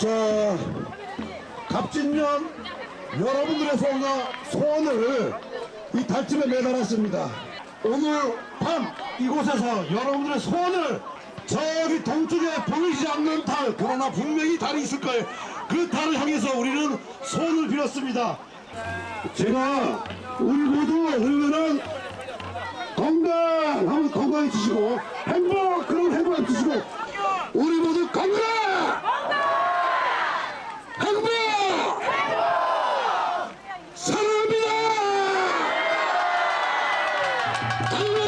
자, 갑진년 여러분들의 소원과 소원을 이 달집에 매달았습니다. 오늘 밤 이곳에서 여러분들의 소원을 저기 동쪽에 보이지 않는 달, 그러나 분명히 달이 있을 거예요. 그 달을 향해서 우리는 소원을 빌었습니다. 제가 우리 모두 그러면은 건강 하면 건강해지시고 행복 그런 행복해지시고 Yeah!